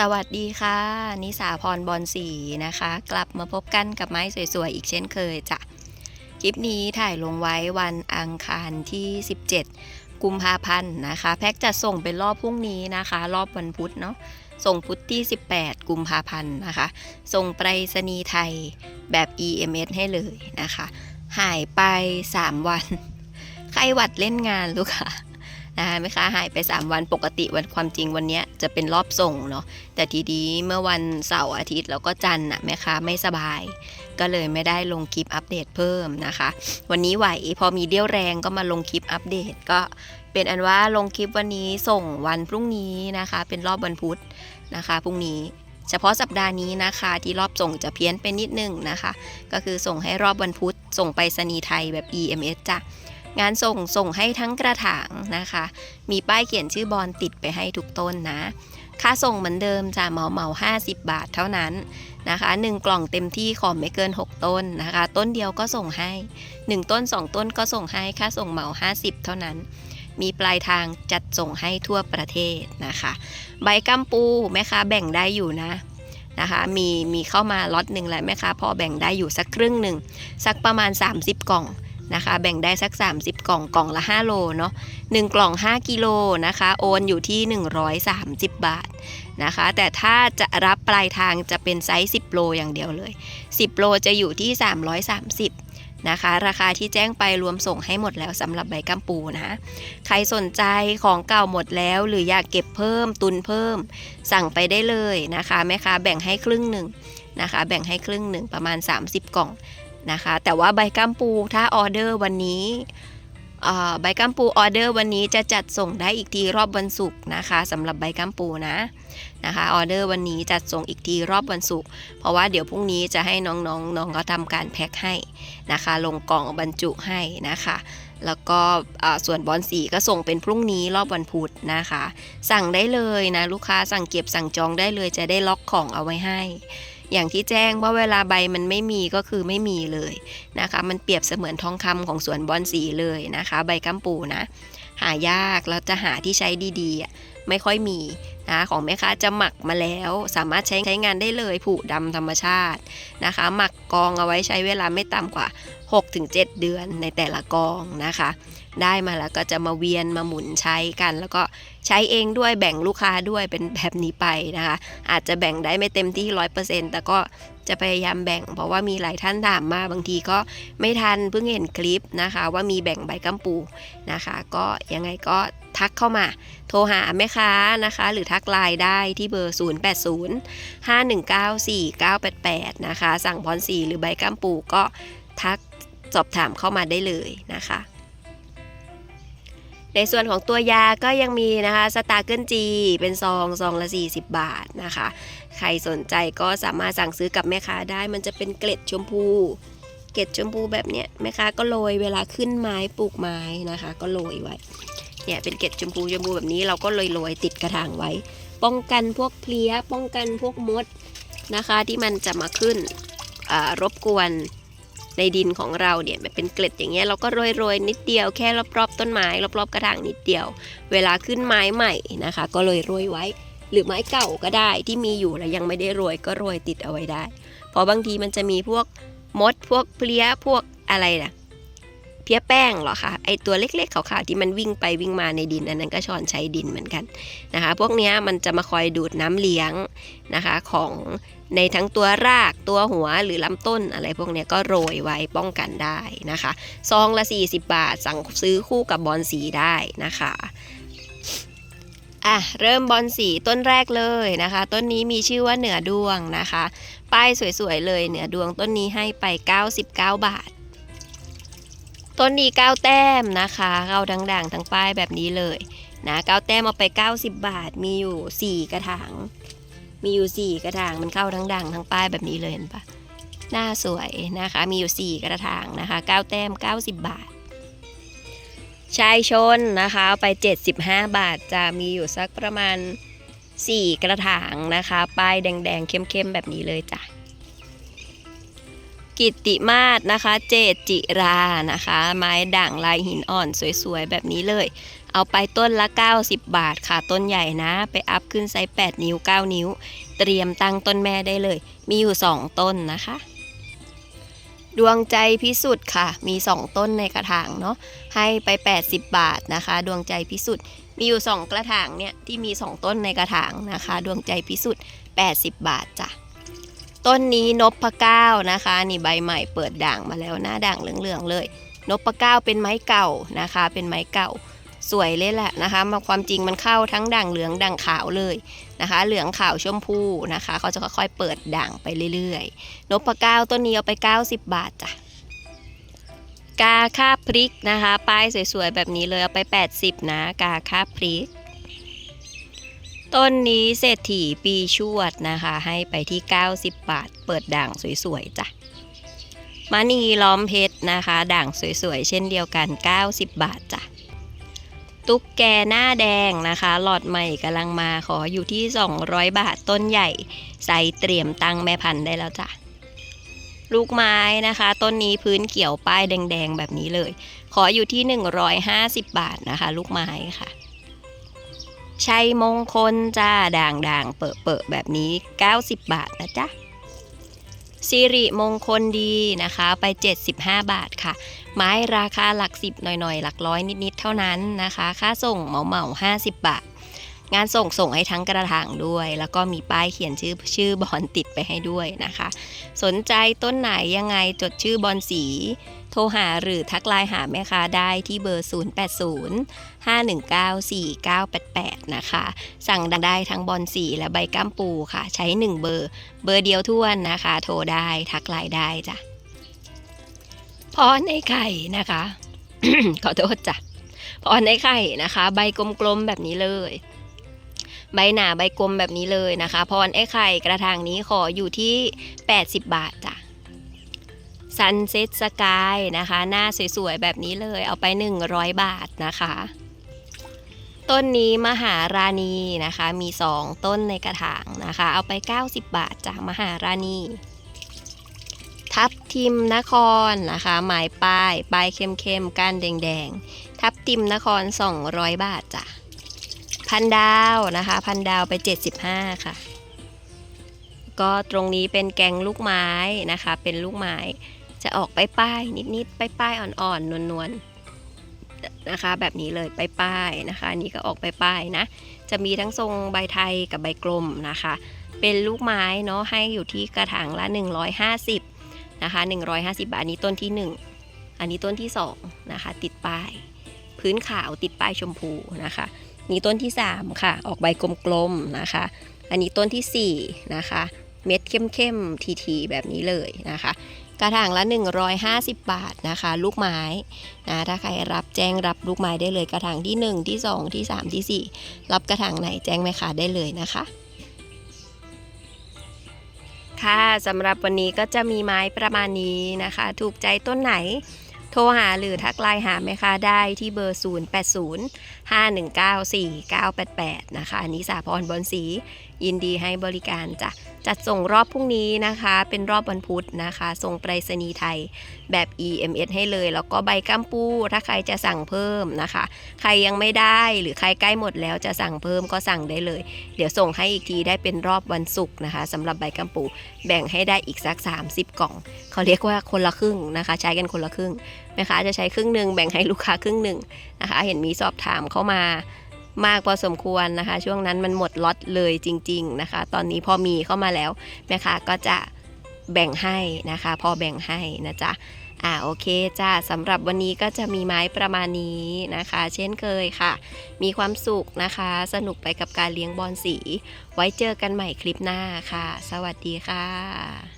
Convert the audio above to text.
สวัสดีค่ะ นิสาพรบอลสีนะคะ กลับมาพบกันกับไม้สวยๆ อีกเช่นเคยจ้ะ คลิปนี้ถ่ายลงไว้วันอังคารที่ 17 กุมภาพันธ์นะคะ แพ็กจะส่งเป็นรอบพรุ่งนี้นะคะ รอบวันพุธเนาะส่งพุธที่ 18 กุมภาพันธ์นะคะ ส่งไปรษณีย์ไทยแบบ EMS ให้เลยนะคะ หายไป 3 วันไข้หวัดเล่นงานลูกค่ะ นะคะแม่ค้าหายไป 3 วันปกติวันความจริงวันนี้จะเป็นรอบส่งเนาะแต่ทีนี้เมื่อวันเสาร์อาทิตย์แล้วก็จันทร์น่ะแม่ค้าไม่สบาย ก็เลยไม่ได้ลงคลิปอัปเดตเพิ่มนะคะ วันนี้ไหวพอมีเดี่ยวแรงก็มาลงคลิปอัปเดตก็เป็นอันว่าลงคลิปวันนี้ส่งวันพรุ่งนี้นะคะ เป็นรอบวันพุธนะคะพรุ่งนี้เฉพาะสัปดาห์นี้นะคะ ที่รอบส่งจะเพี้ยนไปนิดนึงนะคะ ก็คือส่งให้รอบวันพุธส่งไปสนีไทยแบบ EMS จ้ะ งานส่งส่งให้ทั้งกระถางนะคะ มีป้ายเขียนชื่อบอลติดไปให้ทุกต้นนะ ค่าส่งเหมือนเดิมจะเหมาเหมา50 บาทเท่านั้นนะคะ 1 กล่องเต็มที่ขอไม่เกิน 6 ต้นนะคะ ต้นเดียวก็ส่งให้ 1 ต้น 2 ต้นก็ส่งให้ค่าส่งเหมา 50 เท่านั้น มีปลายทางจัดส่งให้ทั่วประเทศนะคะ ใบกัมปูแม่ค้าแบ่งได้อยู่นะนะคะมีมีเข้ามาล็อตหนึ่งแหละแม่ค้าพอแบ่งได้อยู่สักครึ่งหนึ่งสักประมาณ 30 กล่อง นะคะ แบ่งได้สัก 30 กล่องกล่องละ 5 โลเนาะ1กล่อง 5 กิโลนะคะ โอนอยู่ที่ 130 บาทนะคะ แต่ถ้าจะรับปลายทางจะเป็นไซส์ 10 โลอย่างเดียวเลย 10 โลจะอยู่ที่ 330นะคะ ราคาที่แจ้งไปรวมส่งให้หมดแล้วสำหรับใบกัมปูนะ ใครสนใจของเก่าหมดแล้ว หรืออยากเก็บเพิ่มตุนเพิ่ม สั่งไปได้เลยนะคะแม่ค้าแบ่งให้ครึ่งหนึ่งนะคะ แบ่งให้ครึ่งหนึ่งประมาณ 30 กล่อง นะคะ แต่ว่าใบกัมปูถ้าออเดอร์วันนี้ใบกัมปูออเดอร์วันนี้จะจัดส่งได้อีกทีรอบวันศุกร์นะคะสำหรับใบกัมปูนะนะคะออเดอร์วันนี้จัดส่งอีกทีรอบวันศุกร์เพราะว่าเดี๋ยวพรุ่งนี้จะให้น้องๆน้องเขาทำการแพ็คให้นะคะ ลงกล่องบรรจุให้นะคะ แล้วก็ส่วนบอลสีก็ส่งเป็นพรุ่งนี้รอบวันพุธนะคะ สั่งได้เลยนะลูกค้าสั่งเก็บสั่งจองได้เลยจะได้ล็อกของเอาไว้ให้ อย่างที่แจ้งว่าเวลาใบมันไม่มีก็คือไม่มีเลยนะคะ มันเปรียบเสมือนทองคำของสวนบอนสีเลยนะคะ ใบกัมปูนะ หายากแล้วจะหาที่ใช้ดีๆ ไม่ค่อยมีนะของแม่ค้าจะหมักมาแล้ว สามารถใช้ใช้งานได้เลยผุดำธรรมชาตินะคะ หมักกองเอาไว้ใช้เวลาไม่ต่ำกว่า 6-7 เดือนในแต่ละกองนะคะ ได้มาแล้วก็จะมาเวียนมาหมุนใช้กันแล้วก็ ใช้เองด้วยแบ่งลูกค้าด้วยเป็นแบบนี้ไปนะคะ อาจจะแบ่งได้ไม่เต็มที่ร้อยเปอร์เซ็นต์แต่ก็จะพยายามแบ่ง เพราะว่ามีหลายท่านถามมาบางทีก็ไม่ทันเพิ่งเห็นคลิปนะคะ ว่ามีแบ่งใบกัมปูนะคะ ก็ยังไงก็ทักเข้ามา โทรหาแม่ค้านะคะ หรือทักไลน์ได้ที่เบอร์ 080 519 4988 นะคะ สั่งพรสีหรือใบกัมปูก็ทักสอบถามเข้ามาได้เลยนะคะ ในส่วนของตัวยาก็ยังมีนะคะสตาร์เกิลจี เป็นซองซองละ 40 บาทนะคะ ใครสนใจก็สามารถสั่งซื้อกับแม่ค้าได้ มันจะเป็นเกล็ดชมพู เกล็ดชมพูแบบเนี้ยแม่ค้าก็โรยเวลาขึ้นไม้ปลูกไม้นะคะ ก็โรยไว้เนี่ยเป็นเกล็ดชมพูชมพูแบบนี้เราก็โรยๆติดกระถางไว้ ป้องกันพวกเพลี้ยป้องกันพวกมดนะคะ ที่มันจะมาขึ้นรบกวน ในดินของเราเนี่ยแบบเป็นเกล็ดอย่างเงี้ยเราก็โรยโรยๆนิดเดียวแค่รอบๆต้นไม้รอบๆกระถางนิดเดียว เวลาขึ้นไม้ใหม่นะคะ ก็โรยโรยไว้ หรือไม้เก่าก็ได้ที่มีอยู่แล้วยังไม่ได้โรยก็โรยติดเอาไว้ได้ เพราะบางทีมันจะมีพวกมดพวกเพลี้ยพวกอะไรนะเพี้ยแป้งเหรอคะไอตัวเล็กๆขาวๆที่มันวิ่งไปวิ่งมาในดินอันนั้นก็ช้อนใช้ดินเหมือนกันนะคะ พวกนี้มันจะมาคอยดูดน้ำเลี้ยงนะคะของ ในทั้งตัวรากตัวหัวหรือลำต้นอะไรพวกนี้ก็โรยไว้ป้องกันได้นะคะซองละ 40 บาท สั่งซื้อคู่กับบอลสีได้นะคะอะเริ่มบอลสีต้นแรกเลยนะคะ ต้นนี้มีชื่อว่าเหนือดวงนะคะ ป้ายสวยๆเลยเหนือดวงต้นนี้ให้ไป 99 บาท ต้นนี้ 9 แต้มนะคะเข้าดังด่างทั้งป้ายแบบนี้เลยนะ 9 แต้มเอาไป 90 บาทมีอยู่ 4 กระถาง มีอยู่4กระถางมันเข้าทั้งด่างทั้งป้ายแบบนี้เลยเห็นปะหน้าสวยนะคะ มีอยู่4กระถางนะคะ9แต้ม90บาท ชายชนนะคะเอาไป75บาทจะมีอยู่สักประมาณ4กระถางนะคะป้ายแดงๆเข้มๆแบบนี้เลยจ้ะกิติมาศนะคะ เจจิรานะคะ ไม้ด่างลายหินอ่อนสวยๆ แบบนี้เลย เอาไปต้นละ 90 บาทค่ะต้นใหญ่นะ ไปอัพขึ้นไซส์8นิ้ว 9 นิ้ว เตรียมตั้งต้นแม่ได้เลย มีอยู่ 2 ต้นนะคะ ดวงใจพิสุทธิ์ค่ะ มี 2 ต้นในกระถางเนาะให้ไป 80 บาทนะคะ ดวงใจพิสุทธิ์มีอยู่ 2 กระถางเนี่ยที่มี 2 ต้นในกระถางนะคะ ดวงใจพิสุทธิ์80 บาทจ้ะต้นนี้นพพะก้านะคะ นี่ใบใหม่เปิดด่างมาแล้วหน้าด่างเหลืองๆเลยนพพะก้าเป็นไม้เก่านะคะ เป็นไม้เก่า สวยเลยแหละนะคะมาความจริงมันเข้าทั้งด่างเหลืองด่างขาวเลยนะคะ เหลืองขาวชมพูนะคะเขาจะค่อยๆเปิดด่างไปเรื่อยๆนพเก้าต้นนี้เอาไป 90 บาทจ้ะกาคาบพริกนะคะ ป้ายสวยๆแบบนี้เลยเอาไป 80 นะกาคาบพริก ต้นนี้เศรษฐีปีชวดนะคะ ให้ไปที่ 90 บาท เปิดด่างสวยๆจ้ะมะนีล้อมเพชรนะคะ ด่างสวยๆ เช่นเดียวกัน 90 บาทจ้ะ ตุ๊กแกหน้าแดงนะคะ หลอดใหม่กำลังมาขออยู่ที่ 200 บาทต้นใหญ่ ใส่เตรียมตั้งแม่พันธุ์ได้แล้วจ้ะ ลูกไม้นะคะ ต้นนี้พื้นเขียวป้ายแดงๆ แบบนี้เลย ขออยู่ที่ 150 บาทนะคะ ลูกไม้ค่ะชัยมงคลจ้าด่างๆ เปอะๆแบบนี้ 90 บาทนะจ๊ะ สิริมงคลดีนะคะไป 75 บาทค่ะ ไม้ราคาหลักสิบหน่อยๆ หลักร้อยนิดๆ เท่านั้นนะคะ ค่าส่งเหมาเหมา50 บาท งานส่งส่งให้ทั้งกระถางด้วย แล้วก็มีป้ายเขียนชื่อชื่อบอลติดไปให้ด้วยนะคะ สนใจต้นไหนยังไงจดชื่อบอลสี โทรหาหรือทักไลน์หาแม่ค้าได้ที่เบอร์ 0805194988 นะคะ สั่งได้ทั้งบอลสีและใบก้ามปูค่ะ ใช้ 1 เบอร์ เบอร์เดียวท่วนนะคะ โทรได้ทักไลน์ได้จ้ะพรในไข่นะคะ ขอโทษจ้ะพรในไข่นะคะ ใบกลมๆแบบนี้เลย ใบหนาใบกลมแบบนี้เลยนะคะ พรไอ้ไข่กระถางนี้ขออยู่ที่ 80 บาทจ้ะซันเซ็ตสกายนะคะ หน้าสวยๆ แบบนี้เลยเอาไป 100 บาทนะคะ ต้นนี้มหาราณีนะคะ มี 2 ต้นในกระถางนะคะ เอาไป 90 บาทจ้ะมหาราณี ทับทิมนครนะคะ หมายป้ายป้ายเข้มๆก้านแดงๆ ทับทิมนคร 200 บาทจ้ะ พันดาวนะคะ พันดาวไป 75 ค่ะ ก็ตรงนี้เป็นแกงลูกไม้นะคะ เป็นลูกไม้จะออกไปป้ายนิดๆไปป้ายอ่อนๆนวลๆนะคะ แบบนี้เลยไปป้ายนะคะนนี่ก็ออกไปป้ายนะ จะมีทั้งทรงใบไทยกับใบกลมนะคะ เป็นลูกไม้เนาะให้อยู่ที่กระถางละ 150นะคะ150 บาทอันนี้ต้นที่ 1 อันนี้ต้นที่2นะคะติดป้าย พื้นขาวติดป้ายชมพูนะคะ นี่ต้นที่ 3 ค่ะ ออกใบกลมๆนะคะ อันนี้ต้นทีสี่ 4 นะคะ เม็ดเข้มๆทีๆแบบนี้เลยนะคะ กระถางละ 150 บาทนะคะ ลูกไม้นะถ้าใครรับแจ้งรับลูกไม้ได้เลยกระถางที่ 1 ที่ 2 ที่ 3 ที่ 4 รับกระถางไหนแจ้งแม่ค้าได้เลยนะคะค่ะสำหรับวันนี้ก็จะมีไม้ประมาณนี้นะคะ ถูกใจต้นไหน ทรหาหรือทักไลน์หาแม่ค้าได้ที่เบอร์ 080 519 4988 นะคะนิสาพรบอนสียินดีให้บริการจ้ะจัดส่งรอบพรุ่งนี้นะคะ เป็นรอบวันพุธนะคะ ส่งไปรษณีย์ไทยแบบ EMS ให้เลย แล้วก็ใบกัมปู ถ้าใครจะสั่งเพิ่มนะคะ ใครยังไม่ได้หรือใครใกล้หมดแล้วจะสั่งเพิ่มก็สั่งได้เลย เดี๋ยวส่งให้อีกทีได้เป็นรอบวันศุกร์นะคะสำหรับใบกัมปู แบ่งให้ได้อีกสัก 30 กล่อง เขาเรียกว่าคนละครึ่งนะคะ ใช้กันคนละครึ่งแม่ค้าจะใช้ครึ่งหนึ่งแบ่งให้ลูกค้าครึ่งหนึ่งนะคะ เห็นมีสอบถามเข้ามา มากพอสมควรนะคะ ช่วงนั้นมันหมดล็อตเลยจริง ๆนะคะ ตอนนี้พอมีเข้ามาแล้วแม่ค้าก็จะแบ่งให้นะคะ พอแบ่งให้นะจ๊ะอ่าโอเคจ้าสำหรับวันนี้ก็จะมีไม้ประมาณนี้นะคะ เช่นเคยค่ะ มีความสุขนะคะ สนุกไปกับการเลี้ยงบอลสี ไว้เจอกันใหม่คลิปหน้าค่ะ สวัสดีค่ะ